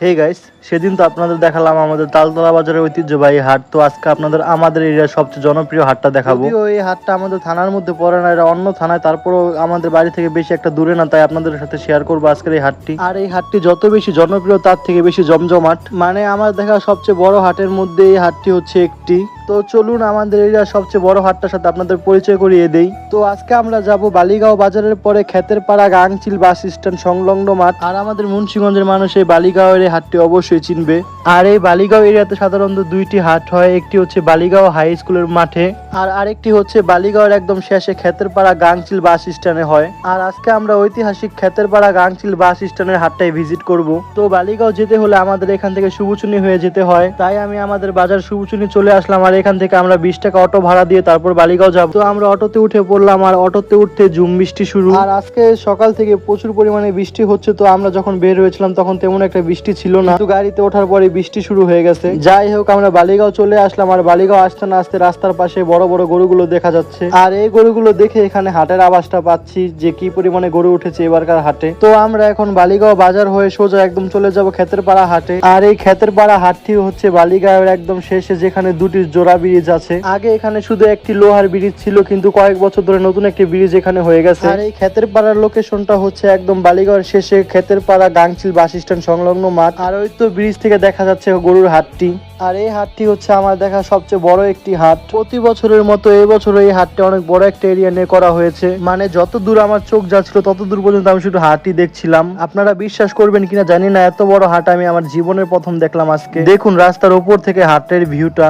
Hey guys সেদিন তো আপনাদের দেখালাম আমাদের তালতলা বাজারের ঐতিহ্যবাহী হাট। তো আজকে আপনাদের আমাদের এরিয়ার সবচেয়ে জনপ্রিয় হাটটা দেখাবো। এই হাটটা আমাদের থানার মধ্যে পড়ে না এটা অন্য থানায় তারপরও আমাদের বাড়ি থেকে বেশি একটা দূরে না তাই আপনাদের সাথে শেয়ার করব আজকের এই হাটটি। আর এই হাটটি যত বেশি জনপ্রিয় তার থেকে বেশি জমজমাট। মানে আমার দেখা সবচেয়ে বড় হাটের মধ্যে এই হাটটি হচ্ছে একটি। তো চলুন আমাদের এরিয়ার সবচেয়ে বড় হাটটার সাথে আপনাদের পরিচয় করিয়ে দেই। তো আজকে আমরা যাব বালিগাঁও বাজারের পরে ক্ষেতের পাড়া গাংচিল বাস স্ট্যান্ড সংলগ্ন মাঠ। আর আমাদের মুন্সিগঞ্জের মানুষ এই বালিগাঁওয়ের এই হাটটি অবশ্যই চিনবে। আর এই বালিগাঁও এরিয়াতে সাধারণত দুইটি হাট হয়, একটি হচ্ছে বালিগাঁও হাই স্কুলের মাঠে, আর আরেকটি হচ্ছে বালিগাঁওয়ের একদম শেষে ক্ষেতের পাড়া গাংচিল বাস স্ট্যান্ডে হয়। আর আজকে আমরা ঐতিহাসিক ক্ষেতের পাড়া গাংচিল বাস স্ট্যান্ডের হাটটাই ভিজিট করব। তো বালিগাঁও যেতে হলে আমাদের এখান থেকে শুভচুনি হয়ে যেতে হয়। তাই আমি আমাদের বাজার শুভচুনি চলে আসলাম আর এখান থেকে আমরা বিশ টাকা অটো ভাড়া দিয়ে তারপর বালিগাঁও যাব। তো আমরা অটোতে উঠে পড়লাম আর অটোতে উঠতে ঝুম বৃষ্টি শুরু। আর আজকে সকাল থেকে প্রচুর পরিমাণে বৃষ্টি হচ্ছে, তো আমরা যখন বের হয়েছিলাম তখন তেমন একটা বৃষ্টি ছিল না। তো গাড়িতে ওঠার পরে বৃষ্টি শুরু হয়ে গেছে। যাই হোক, আমরা বালিগাঁও চলে আসলাম আর বালিগাঁও আসতে না আসতে রাস্তার পাশে বড় বড় গরুগুলো দেখা যাচ্ছে। আর এই গরুগুলো দেখে এখানে হাটের আওয়াজটা পাচ্ছি যে কি পরিমাণে গরু উঠেছে এবারকার হাটে। তো আমরা এখন বালিগাঁও বাজার হয়ে সোজা একদম চলে যাব ক্ষেতের পাড়া হাটে। আর এই ক্ষেতের পাড়া হাটটি হচ্ছে বালিগাঁওয়ের একদম শেষে যেখানে দুটি জোড়া ব্রিজ আছে। আগে এখানে শুধু একটি লোহার ব্রিজ ছিল কিন্তু কয়েক বছর ধরে নতুন একটি ব্রিজ এখানে হয়ে গেছে। আর এই ক্ষেতের পাড়ার লোকেশনটা হচ্ছে একদম বালিগাঁওয়ের শেষে ক্ষেতের পাড়া গাংচিল বাস স্ট্যান্ড সংলগ্ন মাঠ। আর ওই তো ব্রিজ থেকে দেখা যাচ্ছে গরুর হাটটি। আর এই হাটটি হচ্ছে আমার দেখা সবচেয়ে বড় একটি হাট। প্রতি বছরের মতো এই বছর এই হাটটি অনেক বড় একটা এরিয়া নিয়ে করা হয়েছে। মানে যত দূর আমার চোখ যাচ্ছিল তত দূর পর্যন্ত আমি শুধু হাটই দেখছিলাম। আপনারা বিশ্বাস করবেন কিনা জানি না এত বড় হাট আমি আমার জীবনের প্রথম দেখলাম আজকে। দেখুন রাস্তার উপর থেকে হাটের ভিউটা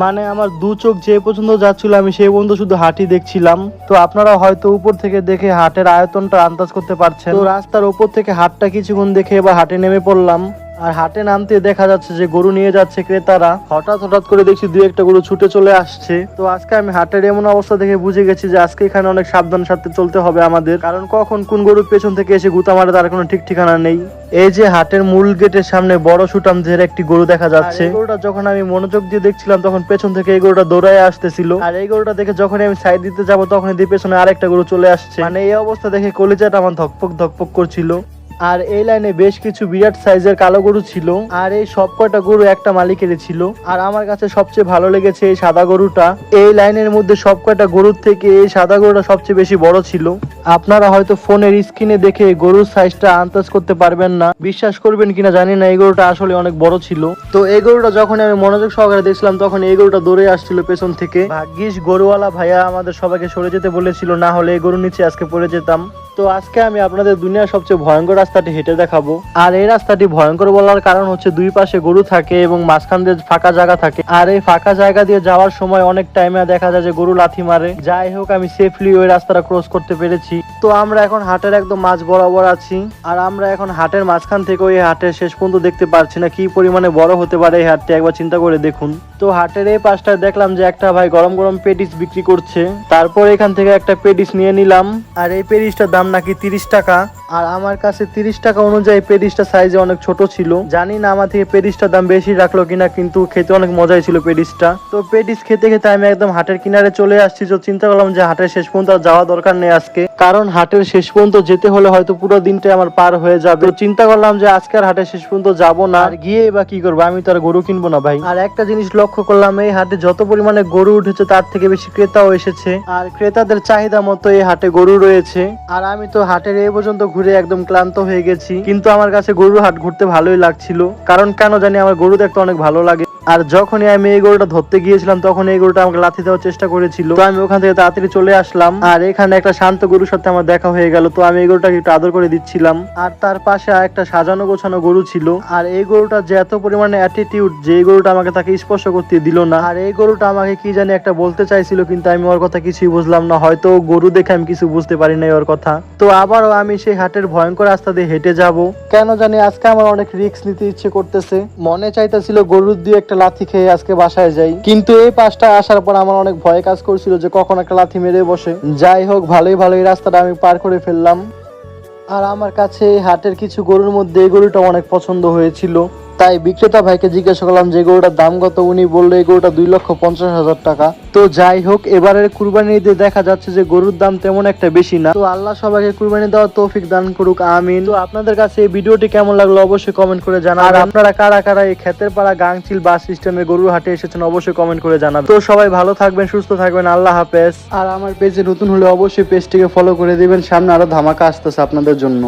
মানে আমার দু চোখ যে পর্যন্ত যাচ্ছিল, আমি সেই পর্যন্ত শুধু হাঁটি দেখছিলাম। তো আপনারা হয়তো উপর থেকে দেখে হাটের আয়তনটা আন্দাজ করতে পারছেন। তো রাস্তার উপর থেকে হাটটা কিছুক্ষণ দেখে এবার হাটে নেমে পড়লাম। আর হাটে নামতে দেখা যাচ্ছে যে গরু নিয়ে যাচ্ছে ক্রেতারা। হঠাৎ হঠাৎ করে দেখছি দুই একটা গরু ছুটে চলে আসছে। তো আজকে আমি হাটের এমন অবস্থা দেখে বুঝে গেছি যে আজকে এখানে অনেক সাবধান সাথে চলতে হবে আমাদের। কারণ কখন কোন গরুর পেছন থেকে এসে গুতা মারে তার কোনো ঠিক ঠিকানা নেই। এই যে হাটের মূল গেটের সামনে বড় সুটাম ঝের একটি গরু দেখা যাচ্ছে। গরুটা যখন আমি মনোযোগ দিয়ে দেখছিলাম তখন পেছন থেকে এই গরুটা দৌড়ায় আসতেছিল। আর এই গরুটা দেখে যখন আমি সাইড দিতে যাব তখন দিয়ে পেছনে আরেকটা গরু চলে আসছে। মানে এই অবস্থা দেখে কলিজাটা আমার ধকপক ধকপক করছিল। আর এই লাইনে বেশ কিছু বিরাট সাইজের কালো গরু ছিল, আর এই সব কয়টা গরু একটা মালিকের ছিল। আর আমার কাছে সবচেয়ে ভালো লেগেছে এই সাদা গরুটা। এই লাইনের মধ্যে সব কয়টা গরুর থেকে এই সাদা গরুটা সবচেয়ে বেশি বড় ছিল। আপনারা হয়তো ফোনের স্ক্রিনে দেখে গরুর সাইজটা আন্দাজ করতে পারবেন না। বিশ্বাস করবেন কিনা জানি না, এই গরুটা আসলে অনেক বড় ছিল। তো এই গরুটা যখন আমি মনোযোগ সহকারে দেখছিলাম, তখন এই গরুটা দৌড়ে আসছিল পেছন থেকে। ভাগ্যিস গরুওয়ালা ভাইয়া আমাদের সবাইকে সরে যেতে বলেছিল, না হলে এই গরুর নিচে আজকে পড়ে যেতাম। তো আজকে আমি আপনাদের দুনিয়ার সবচেয়ে ভয়ঙ্কর রাস্তাটি হেঁটে দেখাবো। আর এই রাস্তাটি ভয়ঙ্কর বলার কারণ হচ্ছে দুই পাশে গরু থাকে এবং মাঝখান দিয়ে ফাঁকা জায়গা থাকে। আর এই ফাঁকা জায়গা দিয়ে যাওয়ার সময় অনেক টাইমে দেখা যায় যে গরু লাথি মারে। যাই হোক, আমি সেফলি ওই রাস্তাটা ক্রস করতে পেরেছি। তো আমরা এখন হাটের একদম মাঝ বরাবর আছি। আর আমরা এখন হাটের মাঝখান থেকে ওই হাটের শেষ পর্যন্ত দেখতে পারছি না কি পরিমাণে বড় হতে পারে এই হাটটি। একবার চিন্তা করে দেখুন। তো হাটের এই পাশটায় দেখলাম যে একটা ভাই গরম গরম পেটিস বিক্রি করছে। তারপর এখান থেকে একটা পেটিস নিয়ে নিলাম। আর এই পেটিসটার দাম নাকি তিরিশ টাকা? আর আমার কাছে তিরিশ টাকা অনুযায়ী পেডিসটা সাইজে অনেক ছোট ছিল। জানি না আমার থেকে পেডিসটার দাম বেশি রাখল কিনা, কিন্তু খেতে অনেক মজাই ছিল পেডিসটা তো পেডিস খেতে খেতে আমি একদম হাটের কিনারে চলে আসছি, তো চিন্তা করলাম যে হাটের শেষ পর্যন্ত যাওয়া দরকার নেই আজকে। কারণ হাটের শেষ পর্যন্ত যেতে হলে হয়তো পুরো দিনটাই আমার পার হয়ে যাবে। তো চিন্তা করলাম যে আজকে আর হাটের শেষ পর্যন্ত যাব না। আর গিয়ে বা কি করব? আমি তো আর গরু কিনবো না ভাই। আর একটা জিনিস লক্ষ্য করলাম, এই হাটে যত পরিমাণে গরু উঠেছে তার থেকে বেশি ক্রেতাও এসেছে। আর ক্রেতাদের চাহিদা মতো এই হাটে গরু রয়েছে। আর আমি তো হাটের এই পর্যন্ত ঘুরে একদম ক্লান্ত হয়ে গেছি। কিন্তু আমার কাছে গরুর হাট ঘুরতে ভালোই লাগছিল। কারণ কেন জানি আমার গরু দেখতে অনেক ভালো লাগে। আর যখনই আমি এই গরুটা ধরতে গিয়েছিলাম, তখন এই গরুটা আমাকে লাথি দেওয়ার চেষ্টা করেছিল। তো আমি ওখান থেকে তাড়াতাড়ি চলে আসলাম। আর এখানে একটা শান্ত গরুর সাথে আমার দেখা হয়ে গেল। তো আমি এই গরুটাকে একটু আদর করে দিচ্ছিলাম। আর তার পাশে একটা সাজানো গোছানো গরু ছিল। আর এই গরুটা যে এত পরিমাণে অ্যাটিটিউড যে এই গরুটা আমাকে তাকে স্পর্শ করতে দিল না। আর এই গরুটা আমাকে কি জানি একটা বলতে চাইছিল, কিন্তু আমি ওর কথা কিছুই বুঝলাম না। হয়তো গরু দেখে আমি কিছু বুঝতে পারি নাই ওর কথা। তো আবারও আমি সেই হাটের ভয়ঙ্কর রাস্তা দিয়ে হেঁটে যাব। কেন জানি আজকে আমার অনেক রিস্ক নিতে ইচ্ছে করতেছে। মনে চাইতেছিল গরুর দিয়ে একটা লাথি খেয়ে আজকে বাসায় যাই। কিন্তু এই পাশটা আসার পর আমার অনেক ভয় কাজ করছিল যে কখন একটা লাথি মেরে বসে। যাই হোক, ভালোই ভালো এই রাস্তাটা আমি পার করে ফেললাম। আর আমার কাছে হাটের কিছু গরুর মধ্যে এই গরুটা অনেক পছন্দ হয়েছিল। তাই বিক্রেতা ভাইকে জিজ্ঞাসা করলাম যে গরুটার দাম কত? উনি বলল, এই গরুটা দুই লক্ষ পঞ্চাশ হাজার টাকা। তো যাই হোক, এবারের কুরবানি ঈদে দেখা যাচ্ছে যে গরুর দাম তেমন একটা বেশি না। তো আল্লাহ সবাইকে কুরবানি দেওয়ার তৌফিক দান করুক, আমিন। তো আপনাদের কাছে এই ভিডিওটি কেমন লাগল অবশ্যই কমেন্ট করে জানাবেন। আর আপনারা কারা কারা এই ক্ষেতের পাড়া গাংচিল বাস স্ট্যান্ডের গরুর হাটে এসেছেন অবশ্যই কমেন্ট করে জানাবেন। তো সবাই ভালো থাকবেন, সুস্থ থাকবেন, আল্লাহ হাফেজ। আর আমার পেজে নতুন হলে অবশ্যই পেজটিকে ফলো করে দিবেন, সামনে আরও ধামাকা আসতেছে আপনাদের জন্য।